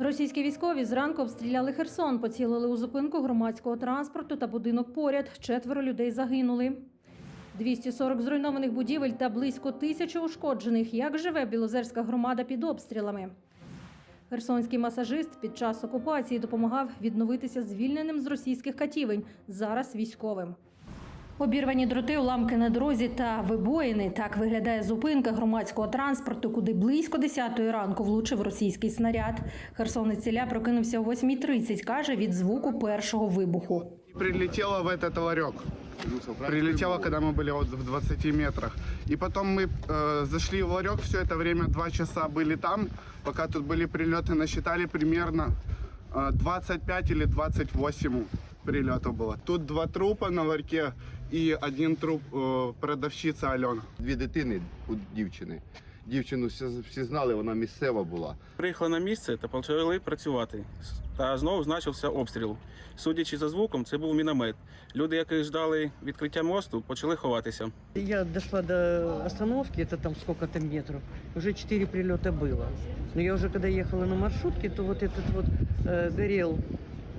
Російські військові зранку обстріляли Херсон, поцілили у зупинку громадського транспорту та будинок поряд. Четверо людей загинули. 240 зруйнованих будівель та близько тисячі ушкоджених. Як живе білозерська громада під обстрілами? Херсонський масажист під час окупації допомагав відновитися звільненим з російських катівень, зараз військовим. Обірвані дроти, уламки на дорозі та вибоїни. Так виглядає зупинка громадського транспорту, куди близько 10-ї ранку влучив російський снаряд. Херсонець Ілля прокинувся о 8.30, каже, від звуку першого вибуху. Прилетела в этот ларек. Прилетела, когда мы были вот в 20 метрах. И потом мы э, зашли в ларек, все это время два часа были там. Пока тут были прилеты, насчитали примерно э, 25 или 28 прилетов было. Тут два трупа на ларьке и один труп э, продавщица Алена. Дві дитини у дівчини. Дівчину всі, всі знали, вона місцева була. Приїхали на місце та почали працювати. Та знову почався обстріл. Судячи за звуком, це був міномет. Люди, які ждали відкриття мосту, почали ховатися. Я дошла до остановки, это там сколько-то метров, уже четыре прилета было. Но я уже когда ехала на маршрутке, то вот этот вот э, горел,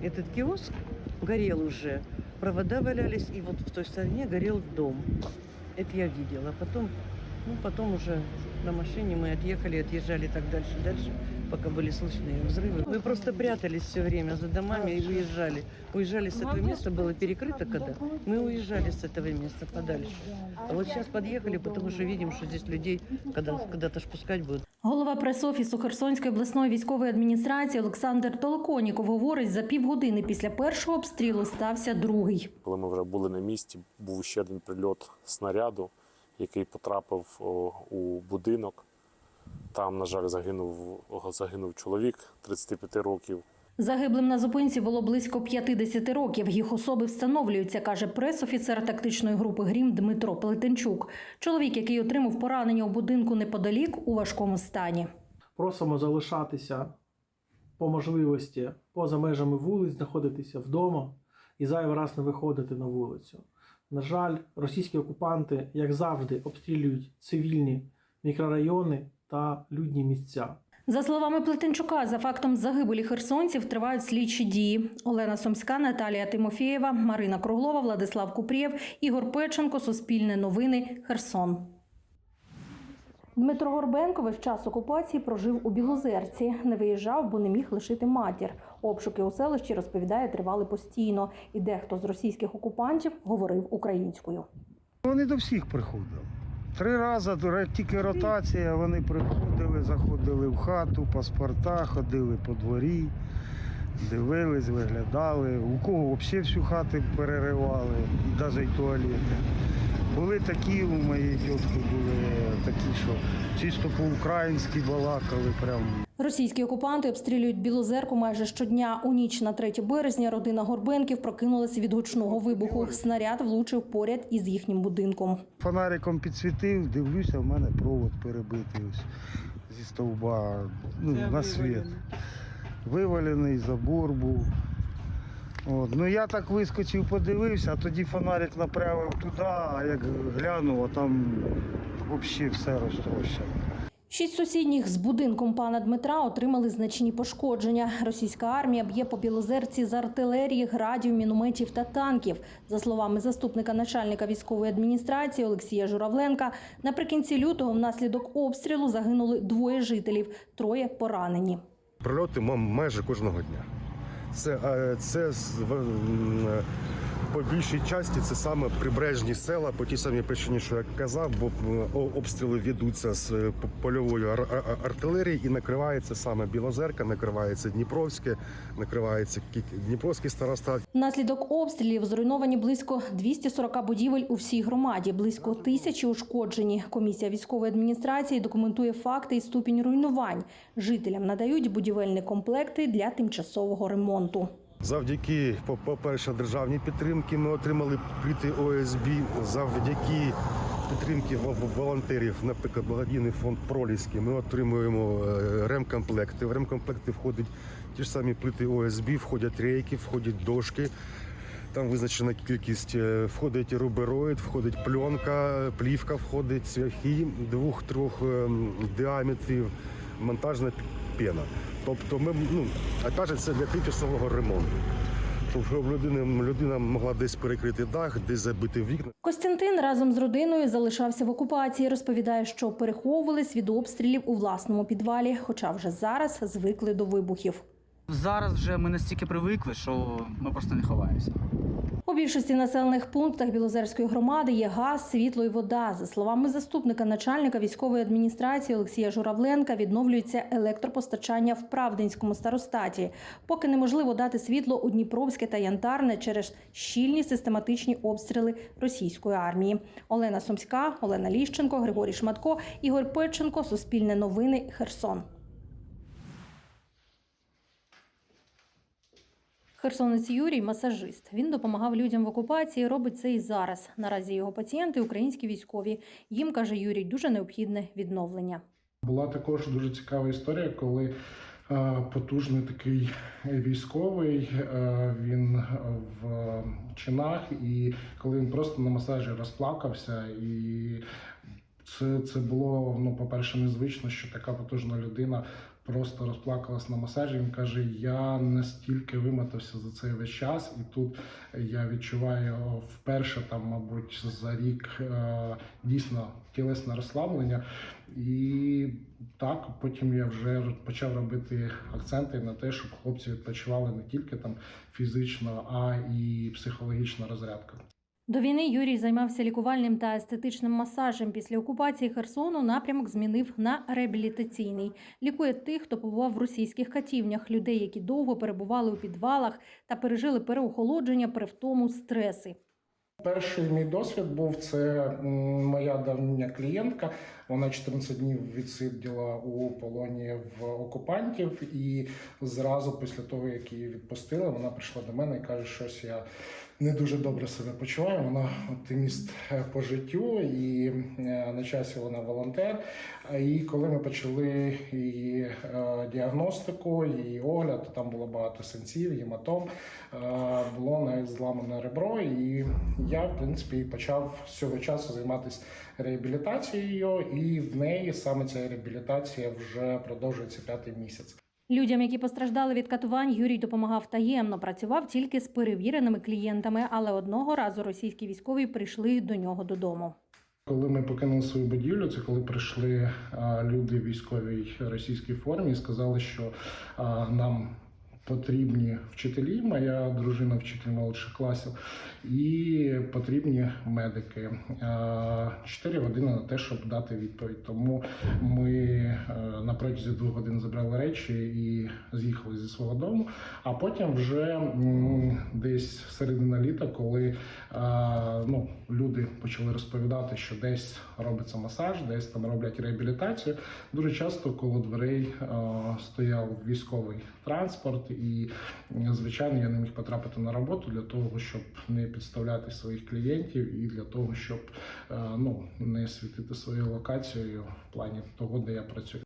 этот киоск Горел уже, провода валялись, и вот в той стороне горел дом. Это я видела. Потом, ну, потом уже на машине мы отъехали, отъезжали так дальше, дальше, пока были слышны взрывы. Мы просто прятались все время за домами и уезжали. Уезжали с этого места, было перекрыто когда. Мы уезжали с этого места подальше. А вот сейчас подъехали, потому что видим, что здесь людей когда, когда-то ж пускать будут. Голова прес-офісу Херсонської обласної військової адміністрації Олександр Толоконіков говорить, за півгодини після першого обстрілу стався другий. Коли ми вже були на місці, був ще один прильот снаряду, який потрапив о, у будинок. Там, на жаль, загинув, загинув чоловік 35 років. Загиблим на зупинці було близько 50 років. Їх особи встановлюються, каже прес-офіцер тактичної групи Грім Дмитро Плетенчук. Чоловік, який отримав поранення у будинку неподалік, у важкому стані. Просимо залишатися по можливості поза межами вулиць, знаходитися вдома і зайвий раз не виходити на вулицю. На жаль, російські окупанти, як завжди, обстрілюють цивільні мікрорайони та людні місця. За словами Плетенчука, за фактом загибелі херсонців тривають слідчі дії. Олена Сомська, Наталія Тимофєєва, Марина Круглова, Владислав Купрієв, Ігор Печенко, Суспільне новини, Херсон. Дмитро Горбенко весь час окупації прожив у Білозерці. Не виїжджав, бо не міг лишити матір. Обшуки у селищі, розповідає, тривали постійно. І дехто з російських окупантів говорив українською. Вони до всіх приходили. Три рази тільки ротація, вони приходили, заходили в хату, паспорта, ходили по дворі, дивились, виглядали. У кого взагалі всю хату переривали, навіть туалети. Були такі, у моєї тітки були такі, що чисто по-українськи балакали прям. Російські окупанти обстрілюють Білозерку майже щодня. У ніч на 3 березня родина Горбенків прокинулася від гучного вибуху. Снаряд влучив поряд із їхнім будинком. Фонариком підсвітив, дивлюся, в мене провод перебитий ось зі стовба ну, на світ. Вивалений забор був. От. Ну я так вискочив, подивився, а тоді фонарик направив туди, а як глянув, а там взагалі все розтрощено. Шість сусідніх з будинком пана Дмитра отримали значні пошкодження. Російська армія б'є по Білозерці з артилерії, градів, мінометів та танків. За словами заступника начальника військової адміністрації Олексія Журавленка, наприкінці лютого внаслідок обстрілу загинули двоє жителів, троє поранені. Прильоти ма- майже кожного дня. Це, це по більшій часті це саме прибережні села, по тій самій причині, що я казав, бо обстріли ведуться з е, польової артилерії і накривається саме Білозерка, накривається Дніпровське, накривається Дніпровський старостат. Внаслідок обстрілів зруйновані близько 240 будівель у всій громаді, близько тисячі ушкоджені. Комісія військової адміністрації документує факти і ступінь руйнувань. Жителям надають будівельні комплекти для тимчасового ремонту. Завдяки, по- по-перше, державній підтримці ми отримали плити ОСБ. Завдяки підтримки волонтерів, наприклад, благодійний фонд Проліски, ми отримуємо е, ремкомплекти. В ремкомплекти входять ті ж самі плити ОСБ, входять рейки, входять дошки. Там визначена кількість, е, входить рубероїд, входить пленка, плівка входить, цвяхи двох-трьох ем, діаметрів, монтажна пена. Тобто ми, ну, опять же, це для тимчасового ремонту. Щоб людина, людина могла десь перекрити дах, десь забити вікна. Костянтин разом з родиною залишався в окупації. Розповідає, що переховувались від обстрілів у власному підвалі, хоча вже зараз звикли до вибухів. Зараз вже ми настільки привикли, що ми просто не ховаємося. Більшості населених пунктах Білозерської громади є газ, світло і вода. За словами заступника начальника військової адміністрації Олексія Журавленка, відновлюється електропостачання в Правдинському старостаті. Поки неможливо дати світло у Дніпровське та Янтарне через щільні систематичні обстріли російської армії. Олена Сумська, Олена Ліщенко, Григорій Шматко, Ігор Печенко. Суспільне новини. Херсон. Херсонець Юрій масажист. Він допомагав людям в окупації. Робить це і зараз. Наразі його пацієнти українські військові. Їм каже Юрій, дуже необхідне відновлення. Була також дуже цікава історія, коли е, потужний такий військовий, е, він в чинах, і коли він просто на масажі розплакався, і це, це було ну, по-перше, незвично, що така потужна людина просто розплакалась на масажі. Він каже: Я настільки вимотався за цей весь час, і тут я відчуваю вперше, там, мабуть, за рік е, дійсно тілесне розслаблення. І так, потім я вже почав робити акценти на те, щоб хлопці відпочивали не тільки там фізично, а і психологічна розрядка. До війни Юрій займався лікувальним та естетичним масажем. Після окупації Херсону напрямок змінив на реабілітаційний. Лікує тих, хто побував в російських катівнях, людей, які довго перебували у підвалах та пережили переохолодження, перевтому, стреси. Перший мій досвід був це моя давня клієнтка. Вона 14 днів відсиділа у полоні в окупантів, і зразу після того, як її відпустили, вона прийшла до мене і каже, що я не дуже добре себе почуваю. Вона оптиміст е, по життю, і е, на часі вона волонтер. І коли ми почали її е, діагностику, її огляд, там було багато синців, гематом, було навіть зламане ребро. І я, в принципі, почав з цього часу займатися реабілітацією, і в неї саме ця реабілітація вже продовжується п'ятий місяць. Людям, які постраждали від катувань, Юрій допомагав таємно. Працював тільки з перевіреними клієнтами, але одного разу російські військові прийшли до нього додому. Коли ми покинули свою будівлю, це коли прийшли люди в військовій російській формі і сказали, що нам потрібні вчителі, моя дружина вчитель молодших класів, і потрібні медики. Чотири години на те, щоб дати відповідь. Тому ми е, на протязі двох годин забрали речі і з'їхали зі свого дому. А потім вже десь середина літа, коли ну, люди почали розповідати, що десь робиться масаж, десь там роблять реабілітацію. Дуже часто коло дверей стояв військовий транспорт, і звичайно я не міг потрапити на роботу для того, щоб не підставляти своїх клієнтів і для того, щоб ну, не світити своєю локацією в плані того, де я працюю.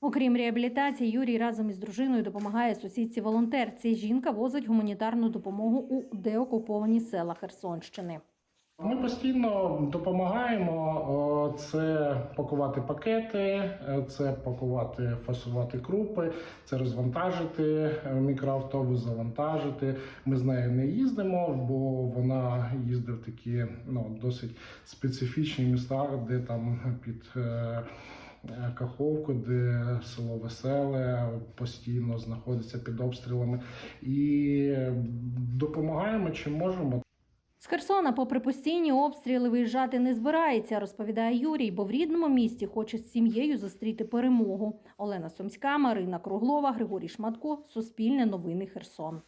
Окрім реабілітації, Юрій разом із дружиною допомагає сусідці волонтерці. Жінка возить гуманітарну допомогу у деокуповані села Херсонщини. Ми постійно допомагаємо. Це пакувати пакети, е, це пакувати, фасувати крупи, це розвантажити е, мікроавтобус, завантажити. Ми з нею не їздимо, бо вона їздить в такі ну, досить специфічні міста, де там під. е, Каховку, де село Веселе постійно знаходиться під обстрілами, і допомагаємо чим можемо. З Херсона, попри постійні обстріли, виїжджати не збирається, розповідає Юрій, бо в рідному місті хоче з сім'єю зустріти перемогу. Олена Сумська, Марина Круглова, Григорій Шматко, Суспільне новини Херсон.